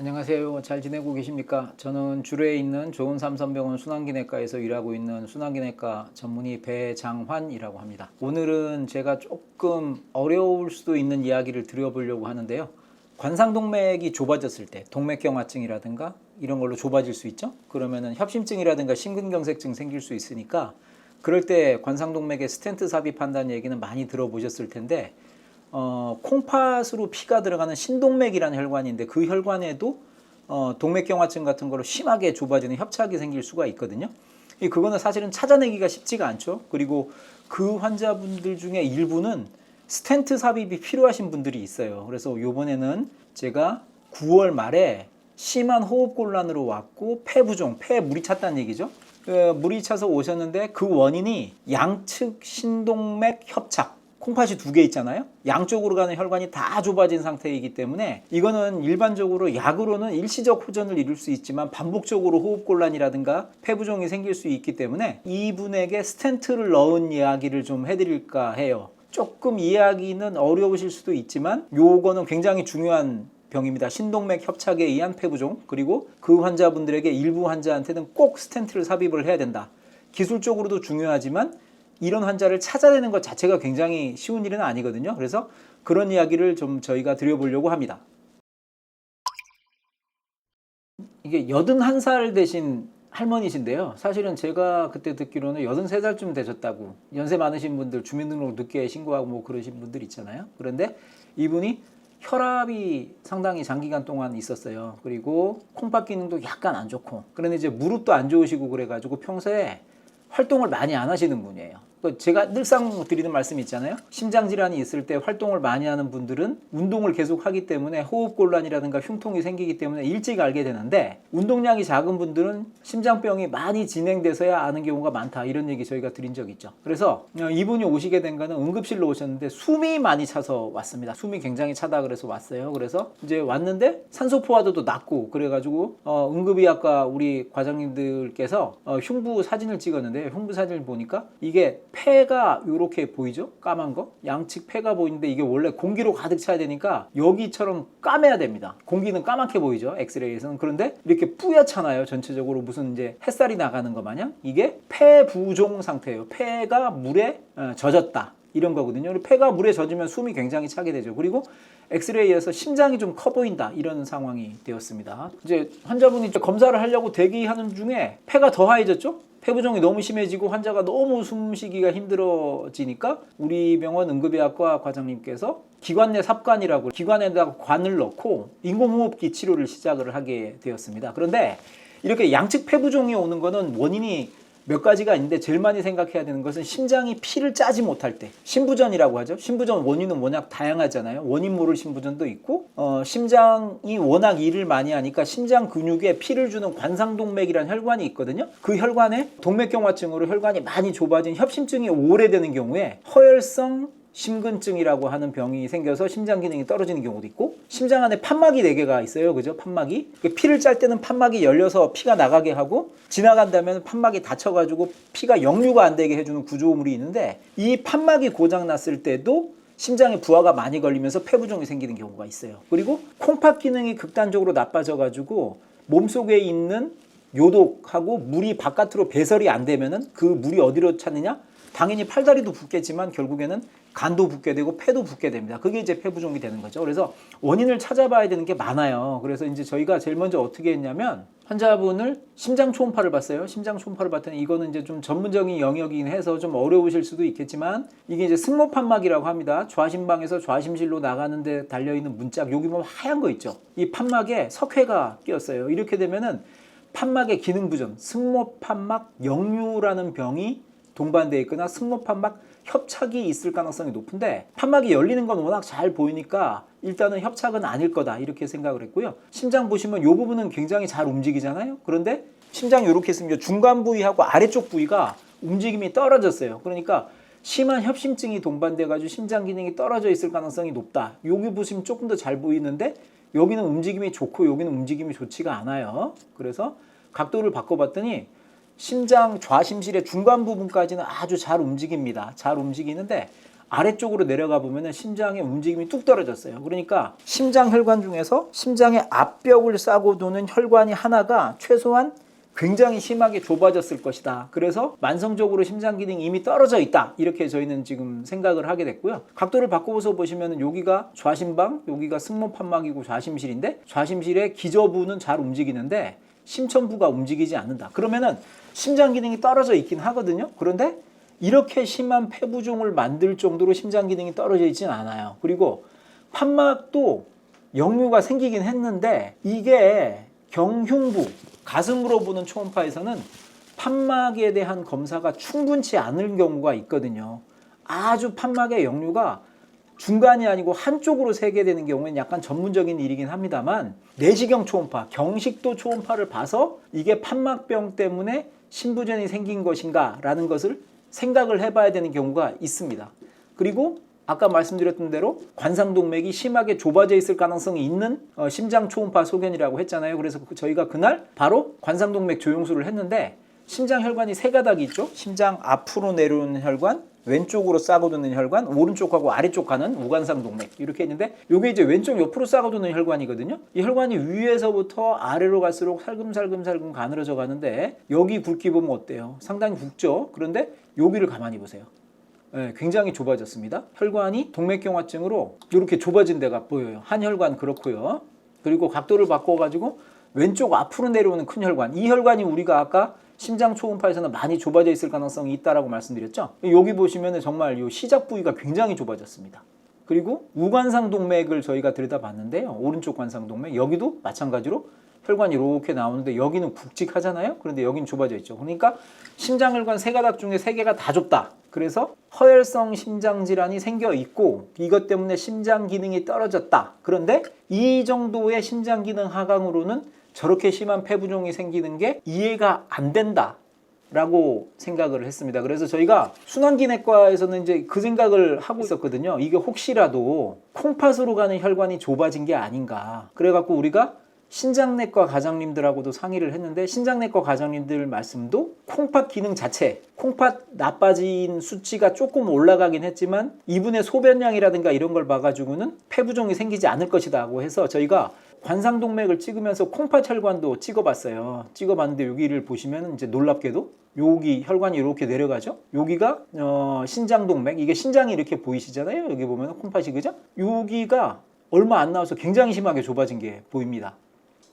안녕하세요. 잘 지내고 계십니까? 저는 주례에 있는 좋은 삼선병원 순환기내과에서 일하고 있는 순환기내과 전문의 배장환이라고 합니다. 오늘은 제가 조금 어려울 수도 있는 이야기를 드려보려고 하는데요. 관상동맥이 좁아졌을 때 동맥경화증이라든가 이런 걸로 좁아질 수 있죠. 그러면은 협심증이라든가 심근경색증 생길 수 있으니까 그럴 때 관상동맥에 스텐트 삽입한다는 얘기는 많이 들어보셨을 텐데 어, 콩팥으로 피가 들어가는 신동맥이라는 혈관인데 그 혈관에도 어, 동맥경화증 같은 거로 심하게 좁아지는 협착이 생길 수가 있거든요. 이 그거는 사실은 찾아내기가 쉽지가 않죠. 그리고 그 환자분들 중에 일부는 스텐트 삽입이 필요하신 분들이 있어요. 그래서 요번에는 제가 9월 말에 심한 호흡 곤란으로 왔고 폐부종, 폐에 물이 찼다는 얘기죠. 그 물이 차서 오셨는데 그 원인이 양측 신동맥 협착. 콩팥이 두 개 있잖아요. 양쪽으로 가는 혈관이 다 좁아진 상태이기 때문에 이거는 일반적으로 약으로는 일시적 호전을 이룰 수 있지만 반복적으로 호흡곤란이라든가 폐부종이 생길 수 있기 때문에 이분에게 스텐트를 넣은 이야기를 좀 해드릴까 해요. 조금 이야기는 어려우실 수도 있지만 요거는 굉장히 중요한 병입니다. 신동맥 협착에 의한 폐부종 그리고 그 환자분들에게 일부 환자한테는 꼭 스텐트를 삽입을 해야 된다. 기술적으로도 중요하지만 이런 환자를 찾아내는 것 자체가 굉장히 쉬운 일은 아니거든요. 그래서 그런 이야기를 좀 저희가 드려보려고 합니다. 이게 81살 되신 할머니신데요. 사실은 제가 그때 듣기로는 83살쯤 되셨다고 연세 많으신 분들 주민등록 늦게 신고하고 뭐 그러신 분들 있잖아요. 그런데 이분이 혈압이 상당히 장기간 동안 있었어요. 그리고 콩팥 기능도 약간 안 좋고 그런데 이제 무릎도 안 좋으시고 그래가지고 평소에 활동을 많이 안 하시는 분이에요. 그 제가 늘상 드리는 말씀이 있잖아요. 심장 질환이 있을 때 활동을 많이 하는 분들은 운동을 계속 하기 때문에 호흡 곤란이라든가 흉통이 생기기 때문에 일찍 알게 되는데 운동량이 작은 분들은 심장병이 많이 진행돼서야 아는 경우가 많다. 이런 얘기 저희가 드린 적 있죠. 그래서 어, 이분이 오시게 된 거는 응급실로 오셨는데 숨이 많이 차서 왔습니다. 숨이 굉장히 차다 그래서 왔어요. 그래서 이제 왔는데 산소 포화도도 낮고 그래 가지고 어, 응급의학과 우리 과장님들께서 어, 흉부 사진을 찍었는데 흉부 사진을 보니까 이게 폐가 이렇게 보이죠? 까만 거? 양측 폐가 보이는데 이게 원래 공기로 가득 차야 되니까 여기처럼 까매야 됩니다. 공기는 까맣게 보이죠? 엑스레이에서는. 그런데 이렇게 뿌옇잖아요. 전체적으로 무슨 이제 햇살이 나가는 것 마냥. 이게 폐부종 상태예요. 폐가 물에 어, 젖었다. 이런 거거든요. 폐가 물에 젖으면 숨이 굉장히 차게 되죠. 그리고 엑스레이에서 심장이 좀 커 보인다 이런 상황이 되었습니다. 이제 환자분이 검사를 하려고 대기하는 중에 폐가 더 하얘졌죠? 폐부종이 너무 심해지고 환자가 너무 숨쉬기가 힘들어지니까 우리 병원 응급의학과 과장님께서 기관 내 삽관이라고 기관에다가 관을 넣고 인공호흡기 치료를 시작을 하게 되었습니다. 그런데 이렇게 양측 폐부종이 오는 거는 원인이 몇 가지가 있는데 제일 많이 생각해야 되는 것은 심장이 피를 짜지 못할 때 신부전이라고 하죠. 신부전 원인은 워낙 다양하잖아요. 원인 모를 신부전도 있고 어, 심장이 워낙 일을 많이 하니까 심장 근육에 피를 주는 관상동맥이라는 혈관이 있거든요. 그 혈관에 동맥경화증으로 혈관이 많이 좁아진 협심증이 오래되는 경우에 허혈성 심근증이라고 하는 병이 생겨서 심장 기능이 떨어지는 경우도 있고 심장 안에 판막이 4개가 있어요. 그죠? 판막이. 그 피를 짤 때는 판막이 열려서 피가 나가게 하고 지나간다면 판막이 닫혀 가지고 피가 역류가 안 되게 해 주는 구조물이 있는데 이 판막이 고장 났을 때도 심장에 부하가 많이 걸리면서 폐부종이 생기는 경우가 있어요. 그리고 콩팥 기능이 극단적으로 나빠져 가지고 몸속에 있는 요독하고 물이 바깥으로 배설이 안 되면은 그 물이 어디로 차느냐? 당연히 팔다리도 붓겠지만 결국에는 간도 붓게 되고 폐도 붓게 됩니다. 그게 이제 폐부종이 되는 거죠. 그래서 원인을 찾아봐야 되는 게 많아요. 그래서 이제 저희가 제일 먼저 어떻게 했냐면 환자분을 심장 초음파를 봤어요. 심장 초음파를 봤더니 이거는 이제 좀 전문적인 영역이긴 해서 좀 어려우실 수도 있겠지만 이게 이제 승모판막이라고 합니다. 좌심방에서 좌심실로 나가는데 달려 있는 문짝 여기 보면 하얀 거 있죠. 이 판막에 석회가 끼었어요. 이렇게 되면은 판막의 기능 부전, 승모판막 역류라는 병이 동반되어 있거나 승모판막 협착이 있을 가능성이 높은데 판막이 열리는 건 워낙 잘 보이니까 일단은 협착은 아닐 거다 이렇게 생각을 했고요. 심장 보시면 이 부분은 굉장히 잘 움직이잖아요. 그런데 심장이 이렇게 있으면 중간 부위하고 아래쪽 부위가 움직임이 떨어졌어요. 그러니까 심한 협심증이 동반돼 가지고 심장 기능이 떨어져 있을 가능성이 높다. 여기 보시면 조금 더 잘 보이는데 여기는 움직임이 좋고 여기는 움직임이 좋지가 않아요. 그래서 각도를 바꿔봤더니 심장 좌심실의 중간 부분까지는 아주 잘 움직입니다. 잘 움직이는데 아래쪽으로 내려가 보면은 심장의 움직임이 뚝 떨어졌어요. 그러니까 심장 혈관 중에서 심장의 앞벽을 싸고 도는 혈관이 하나가 최소한 굉장히 심하게 좁아졌을 것이다. 그래서 만성적으로 심장 기능이 이미 떨어져 있다. 이렇게 저희는 지금 생각을 하게 됐고요. 각도를 바꿔서 보시면 여기가 좌심방, 여기가 승모판막이고 좌심실인데 좌심실의 기저부는 잘 움직이는데 심천부가 움직이지 않는다. 그러면은 심장 기능이 떨어져 있긴 하거든요. 그런데 이렇게 심한 폐부종을 만들 정도로 심장 기능이 떨어져 있지는 않아요. 그리고 판막도 역류가 생기긴 했는데 이게 경흉부 가슴으로 보는 초음파에서는 판막에 대한 검사가 충분치 않을 경우가 있거든요. 아주 판막의 역류가 중간이 아니고 한쪽으로 세게 되는 경우에는 약간 전문적인 일이긴 합니다만 내시경 초음파, 경식도 초음파를 봐서 이게 판막병 때문에 신부전이 생긴 것인가라는 것을 생각을 해봐야 되는 경우가 있습니다. 그리고 아까 말씀드렸던 대로 관상동맥이 심하게 좁아져 있을 가능성이 있는 어, 심장 초음파 소견이라고 했잖아요. 그래서 그- 저희가 그날 바로 관상동맥 조영수를 했는데 심장 혈관이 세 가닥이 있죠. 심장 앞으로 내려오는 혈관, 왼쪽으로 싸고도는 혈관, 오른쪽하고 아래쪽 가는 우관상 동맥 이렇게 있는데 이게 이제 왼쪽 옆으로 싸고도는 혈관이거든요. 이 혈관이 위에서부터 아래로 갈수록 살금살금살금 가늘어져 가는데 여기 굵기 보면 어때요? 상당히 굵죠. 그런데 여기를 가만히 보세요. 예, 굉장히 좁아졌습니다. 혈관이 동맥경화증으로 이렇게 좁아진 데가 보여요. 한 혈관 그렇고요. 그리고 각도를 바꿔 가지고 왼쪽 앞으로 내려오는 큰 혈관. 이 혈관이 우리가 아까 심장 초음파에서는 많이 좁아져 있을 가능성이 있다라고 말씀드렸죠. 여기 보시면 정말 이 시작 부위가 굉장히 좁아졌습니다. 그리고 우관상 동맥을 저희가 들여다봤는데요. 오른쪽 관상 동맥 여기도 마찬가지로 혈관이 이렇게 나오는데 여기는 굵직하잖아요. 그런데 여기는 좁아져 있죠. 그러니까 심장혈관 세 가닥 중에 세 개가 다 좁다. 그래서 허혈성 심장 질환이 생겨 있고 이것 때문에 심장 기능이 떨어졌다. 그런데 이 정도의 심장 기능 하강으로는 저렇게 심한 폐부종이 생기는 게 이해가 안 된다. 라고 생각을 했습니다. 그래서 저희가 순환기내과에서는 이제 그 생각을 하고 있었거든요. 이게 혹시라도 콩팥으로 가는 혈관이 좁아진 게 아닌가. 그래갖고 우리가 신장내과 과장님들하고도 상의를 했는데 신장내과 과장님들 말씀도 콩팥 기능 자체, 콩팥 나빠진 수치가 조금 올라가긴 했지만 이분의 소변량이라든가 이런 걸 봐가지고는 폐부종이 생기지 않을 것이다고 해서 저희가 관상동맥을 찍으면서 콩팥 혈관도 찍어봤어요. 찍어봤는데 여기를 보시면 이제 놀랍게도 여기 혈관이 이렇게 내려가죠. 여기가 어, 신장동맥 이게 신장이 이렇게 보이시잖아요. 여기 보면 콩팥이 그죠? 여기가 얼마 안 나와서 굉장히 심하게 좁아진 게 보입니다.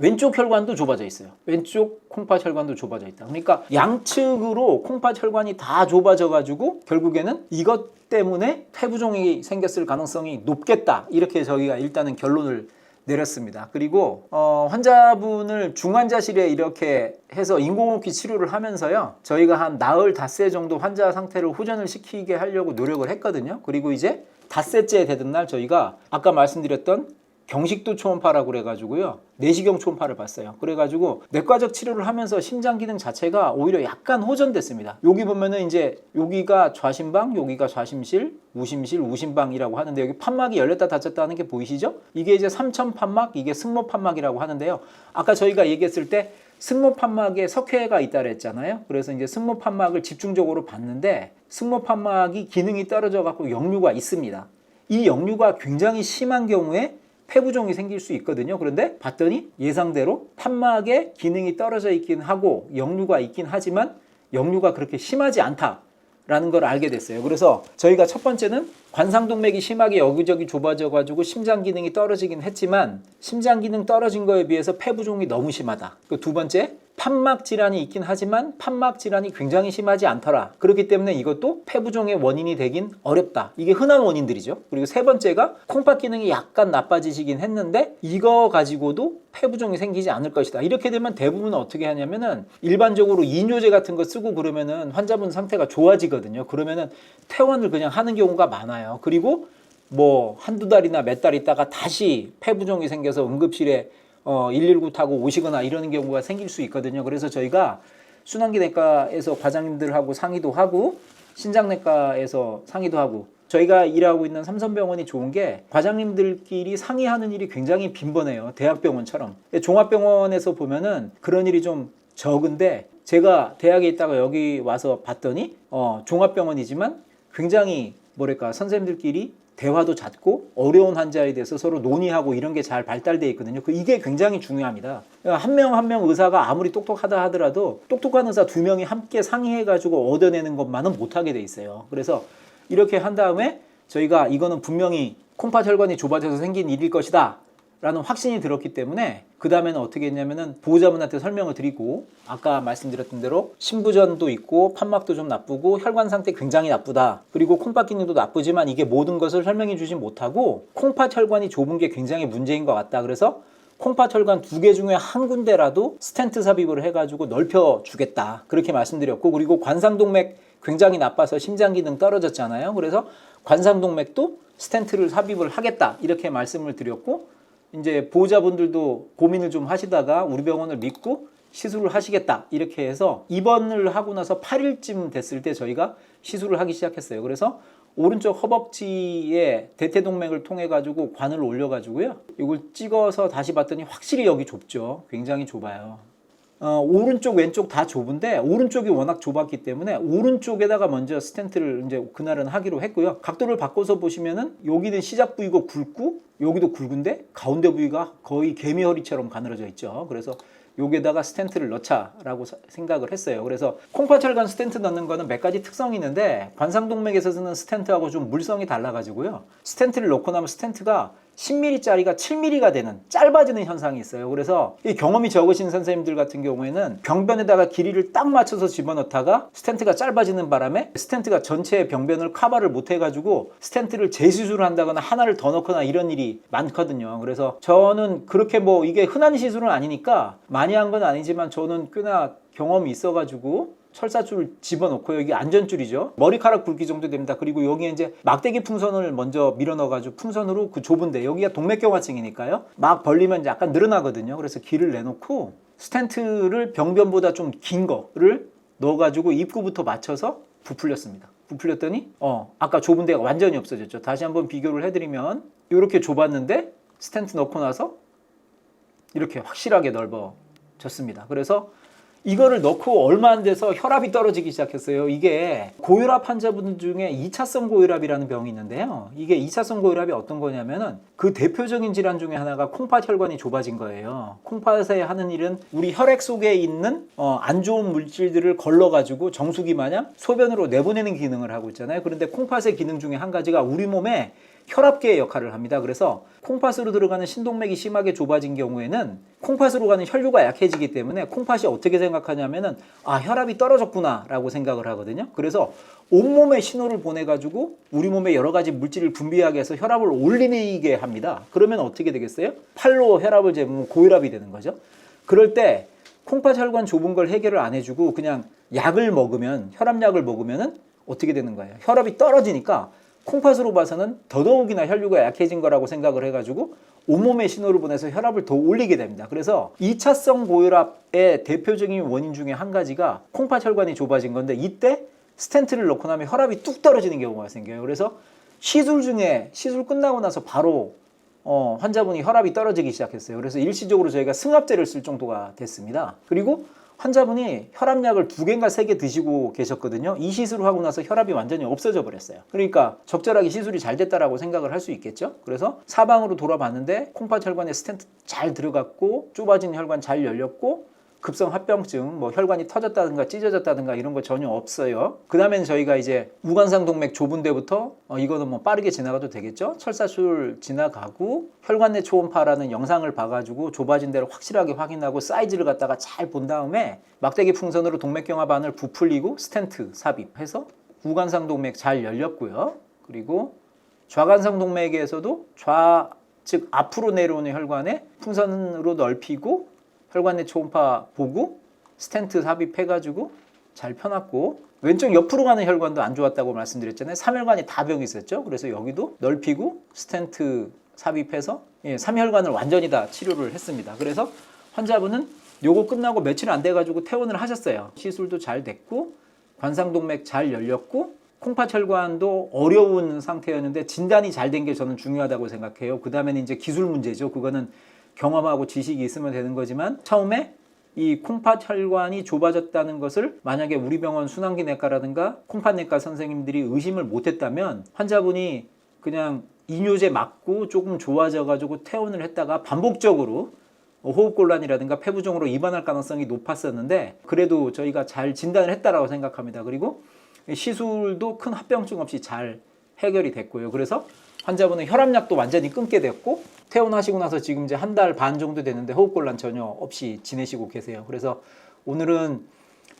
왼쪽 혈관도 좁아져 있어요. 왼쪽 콩팥 혈관도 좁아져 있다. 그러니까 양측으로 콩팥 혈관이 다 좁아져 가지고 결국에는 이것 때문에 폐부종이 생겼을 가능성이 높겠다. 이렇게 저희가 일단은 결론을 내렸습니다. 그리고 어, 환자분을 중환자실에 이렇게 해서 인공호흡기 치료를 하면서요. 저희가 한 나흘 닷새 정도 환자 상태를 호전을 시키게 하려고 노력을 했거든요. 그리고 이제 닷새째 되던 날 저희가 아까 말씀드렸던 경식도 초음파라고 그래가지고요 내시경 초음파를 봤어요. 그래가지고 내과적 치료를 하면서 심장 기능 자체가 오히려 약간 호전됐습니다. 여기 보면은 이제 여기가 좌심방, 여기가 좌심실, 우심실, 우심방이라고 하는데 여기 판막이 열렸다 닫혔다 하는 게 보이시죠? 이게 이제 삼천 판막, 이게 승모 판막이라고 하는데요. 아까 저희가 얘기했을 때 승모 판막에 석회가 있다 그랬잖아요. 그래서 이제 승모 판막을 집중적으로 봤는데 승모 판막이 기능이 떨어져 갖고 역류가 있습니다. 이 역류가 굉장히 심한 경우에 폐부종이 생길 수 있거든요. 그런데 봤더니 예상대로 판막의 기능이 떨어져 있긴 하고 역류가 있긴 하지만 역류가 그렇게 심하지 않다 라는 걸 알게 됐어요. 그래서 저희가 첫 번째는 관상동맥이 심하게 여기저기 좁아져 가지고 심장 기능이 떨어지긴 했지만 심장 기능 떨어진 거에 비해서 폐부종이 너무 심하다. 그 두 번째 판막 질환이 있긴 하지만 판막 질환이 굉장히 심하지 않더라. 그렇기 때문에 이것도 폐부종의 원인이 되긴 어렵다. 이게 흔한 원인들이죠. 그리고 세 번째가 콩팥 기능이 약간 나빠지시긴 했는데 이거 가지고도 폐부종이 생기지 않을 것이다. 이렇게 되면 대부분 어떻게 하냐면은 일반적으로 이뇨제 같은 거 쓰고 그러면은 환자분 상태가 좋아지거든요. 그러면은 퇴원을 그냥 하는 경우가 많아요. 그리고 뭐 한두 달이나 몇 달 있다가 다시 폐부종이 생겨서 응급실에 어, 119 타고 오시거나 이러는 경우가 생길 수 있거든요. 그래서 저희가 순환기내과에서 과장님들하고 상의도 하고 신장내과에서 상의도 하고 저희가 일하고 있는 삼성병원이 좋은 게 과장님들끼리 상의하는 일이 굉장히 빈번해요. 대학병원처럼. 종합병원에서 보면은 그런 일이 좀 적은데 제가 대학에 있다가 여기 와서 봤더니 어, 종합병원이지만 굉장히 뭐랄까 선생님들끼리 대화도 잦고 어려운 환자에 대해서 서로 논의하고 이런 게 잘 발달돼 있거든요. 그 이게 굉장히 중요합니다. 한 명 한 명 의사가 아무리 똑똑하다 하더라도 똑똑한 의사 두 명이 함께 상의해 가지고 얻어내는 것만은 못 하게 돼 있어요. 그래서 이렇게 한 다음에 저희가 이거는 분명히 콩팥 혈관이 좁아져서 생긴 일일 것이다. 라는 확신이 들었기 때문에 그 다음에는 어떻게 했냐면은 보호자분한테 설명을 드리고 아까 말씀드렸던 대로 신부전도 있고 판막도 좀 나쁘고 혈관 상태 굉장히 나쁘다. 그리고 콩팥 기능도 나쁘지만 이게 모든 것을 설명해 주지 못하고 콩팥 혈관이 좁은 게 굉장히 문제인 것 같다. 그래서 콩팥 혈관 두 개 중에 한 군데라도 스텐트 삽입을 해가지고 넓혀 주겠다. 그렇게 말씀드렸고 그리고 관상동맥 굉장히 나빠서 심장 기능 떨어졌잖아요. 그래서 관상동맥도 스텐트를 삽입을 하겠다. 이렇게 말씀을 드렸고 이제 보호자분들도 고민을 좀 하시다가 우리 병원을 믿고 시술을 하시겠다 이렇게 해서 입원을 하고 나서 8일쯤 됐을 때 저희가 시술을 하기 시작했어요. 그래서 오른쪽 허벅지에 대퇴동맥을 통해 가지고 관을 올려 가지고요. 이걸 찍어서 다시 봤더니 확실히 여기 좁죠. 굉장히 좁아요. 어, 오른쪽 왼쪽 다 좁은데 오른쪽이 워낙 좁았기 때문에 오른쪽에다가 먼저 스텐트를 이제 그날은 하기로 했고요. 각도를 바꿔서 보시면은 여기는 시작 부위가 굵고 여기도 굵은데 가운데 부위가 거의 개미 허리처럼 가늘어져 있죠. 그래서 여기에다가 스텐트를 넣자라고 사- 생각을 했어요. 그래서 콩팥혈관 스텐트 넣는 거는 몇 가지 특성이 있는데 관상동맥에서 쓰는 스텐트하고 좀 물성이 달라가지고요. 스텐트를 넣고 나면 스텐트가 10mm짜리가 7mm가 되는 짧아지는 현상이 있어요. 그래서 이 경험이 적으신 선생님들 같은 경우에는 병변에다가 길이를 딱 맞춰서 집어넣다가 스텐트가 짧아지는 바람에 스텐트가 전체 병변을 커버를 못 해가지고 스텐트를 재시술을 한다거나 하나를 더 넣거나 이런 일이 많거든요. 그래서 저는 그렇게 뭐 이게 흔한 시술은 아니니까 많이 한 건 아니지만 저는 꽤나 경험이 있어가지고 철사줄 집어넣고 여기 안전줄이죠. 머리카락 굵기 정도 됩니다. 그리고 여기에 이제 막대기 풍선을 먼저 밀어 넣어가지고 풍선으로 그 좁은데 여기가 동맥경화증이니까요. 막 벌리면 약간 늘어나거든요. 그래서 길을 내놓고 스텐트를 병변보다 좀 긴 거를 넣어가지고 입구부터 맞춰서 부풀렸습니다. 부풀렸더니 어 아까 좁은 데가 완전히 없어졌죠. 다시 한번 비교를 해드리면 이렇게 좁았는데 스텐트 넣고 나서 이렇게 확실하게 넓어졌습니다. 그래서 이거를 넣고 얼마 안 돼서 혈압이 떨어지기 시작했어요. 이게 고혈압 환자분들 중에 2차성 고혈압이라는 병이 있는데요. 이게 2차성 고혈압이 어떤 거냐면은 그 대표적인 질환 중에 하나가 콩팥 혈관이 좁아진 거예요. 콩팥에 하는 일은 우리 혈액 속에 있는 어, 안 좋은 물질들을 걸러가지고 정수기 마냥 소변으로 내보내는 기능을 하고 있잖아요. 그런데 콩팥의 기능 중에 한 가지가 우리 몸에 혈압계의 역할을 합니다. 그래서 콩팥으로 들어가는 신동맥이 심하게 좁아진 경우에는 콩팥으로 가는 혈류가 약해지기 때문에 콩팥이 어떻게 생각하냐면은 아 혈압이 떨어졌구나라고 생각을 하거든요. 그래서 온몸에 신호를 보내가지고 우리 몸에 여러 가지 물질을 분비하게 해서 혈압을 올리게 합니다. 그러면 어떻게 되겠어요? 팔로 혈압을 재면 고혈압이 되는 거죠. 그럴 때 콩팥 혈관 좁은 걸 해결을 안 해주고 그냥 약을 먹으면 혈압약을 먹으면은 어떻게 되는 거예요? 혈압이 떨어지니까 콩팥으로 봐서는 더더욱이나 혈류가 약해진 거라고 생각을 해가지고 온몸에 신호를 보내서 혈압을 더 올리게 됩니다. 그래서 2차성 고혈압의 대표적인 원인 중에 한 가지가 콩팥 혈관이 좁아진 건데 이때 스텐트를 넣고 나면 혈압이 뚝 떨어지는 경우가 생겨요. 그래서 시술 중에 시술 끝나고 나서 바로 어, 환자분이 혈압이 떨어지기 시작했어요. 그래서 일시적으로 저희가 승합제를 쓸 정도가 됐습니다. 그리고 환자분이 혈압약을 두 개인가 세 개 드시고 계셨거든요. 이 시술을 하고 나서 혈압이 완전히 없어져 버렸어요. 그러니까 적절하게 시술이 잘 됐다라고 생각을 할 수 있겠죠. 그래서 사방으로 돌아봤는데 콩팥 혈관에 스텐트 잘 들어갔고 좁아진 혈관 잘 열렸고 급성 합병증, 뭐 혈관이 터졌다든가 찢어졌다든가 이런 거 전혀 없어요. 그 다음엔 저희가 이제 우관상 동맥 좁은 데부터 어, 이거는 뭐 빠르게 지나가도 되겠죠. 철사술 지나가고 혈관 내 초음파라는 영상을 봐가지고 좁아진 데를 확실하게 확인하고 사이즈를 갖다가 잘 본 다음에 막대기 풍선으로 동맥경화반을 부풀리고 스텐트 삽입해서 우관상 동맥 잘 열렸고요. 그리고 좌관상 동맥에서도 좌 즉 앞으로 내려오는 혈관에 풍선으로 넓히고 혈관 내 초음파 보고 스텐트 삽입해가지고 잘 펴놨고 왼쪽 옆으로 가는 혈관도 안 좋았다고 말씀드렸잖아요. 3혈관이 다 병이 있었죠. 그래서 여기도 넓히고 스텐트 삽입해서 예, 3혈관을 완전히 다 치료를 했습니다. 그래서 환자분은 요거 끝나고 며칠 안 돼가지고 퇴원을 하셨어요. 시술도 잘 됐고 관상동맥 잘 열렸고 콩팥 혈관도 어려운 상태였는데 진단이 잘 된 게 저는 중요하다고 생각해요. 그 다음에는 이제 기술 문제죠. 그거는 경험하고 지식이 있으면 되는 거지만 처음에 이 콩팥 혈관이 좁아졌다는 것을 만약에 우리 병원 순환기 내과라든가 콩팥 내과 선생님들이 의심을 못했다면 환자분이 그냥 이뇨제 맞고 조금 좋아져 가지고 퇴원을 했다가 반복적으로 호흡곤란이라든가 폐부종으로 입원할 가능성이 높았었는데 그래도 저희가 잘 진단을 했다라고 생각합니다. 그리고 시술도 큰 합병증 없이 잘 해결이 됐고요. 그래서 환자분은 혈압약도 완전히 끊게 됐고 퇴원하시고 나서 지금 이제 한 달 반 정도 됐는데 호흡곤란 전혀 없이 지내시고 계세요. 그래서 오늘은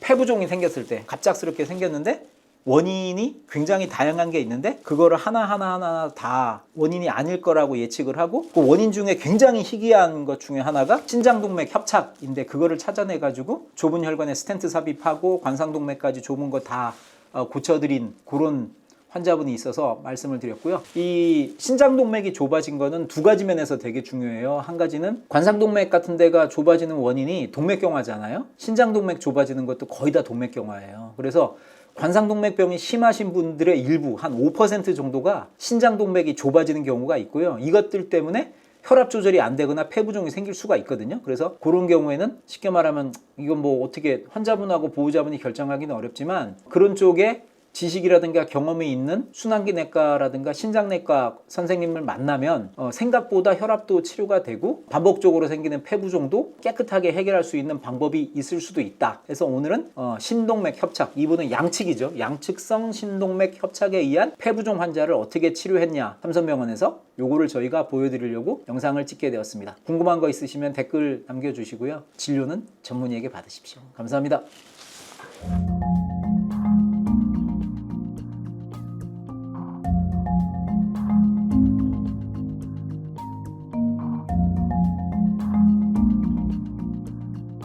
폐부종이 생겼을 때 갑작스럽게 생겼는데 원인이 굉장히 다양한 게 있는데 그거를 하나하나 하나 다 원인이 아닐 거라고 예측을 하고 그 원인 중에 굉장히 희귀한 것 중에 하나가 신장동맥 협착인데 그거를 찾아내 가지고 좁은 혈관에 스텐트 삽입하고 관상동맥까지 좁은 거다 어, 고쳐드린 그런 환자분이 있어서 말씀을 드렸고요. 이 신장동맥이 좁아진 거는 두 가지 면에서 되게 중요해요. 한 가지는 관상동맥 같은 데가 좁아지는 원인이 동맥경화잖아요. 신장동맥 좁아지는 것도 거의 다 동맥경화예요. 그래서 관상동맥병이 심하신 분들의 일부 한 5% 정도가 신장동맥이 좁아지는 경우가 있고요. 이것들 때문에 혈압 조절이 안 되거나 폐부종이 생길 수가 있거든요. 그래서 그런 경우에는 쉽게 말하면 이건 뭐 어떻게 환자분하고 보호자분이 결정하기는 어렵지만 그런 쪽에 지식이라든가 경험이 있는 순환기 내과라든가 신장내과 선생님을 만나면 어, 생각보다 혈압도 치료가 되고 반복적으로 생기는 폐부종도 깨끗하게 해결할 수 있는 방법이 있을 수도 있다. 그래서 오늘은 어, 신동맥 협착 이분은 양측이죠. 양측성 신동맥 협착에 의한 폐부종 환자를 어떻게 치료했냐 삼성병원에서 요거를 저희가 보여드리려고 영상을 찍게 되었습니다. 궁금한 거 있으시면 댓글 남겨주시고요. 진료는 전문의에게 받으십시오. 감사합니다.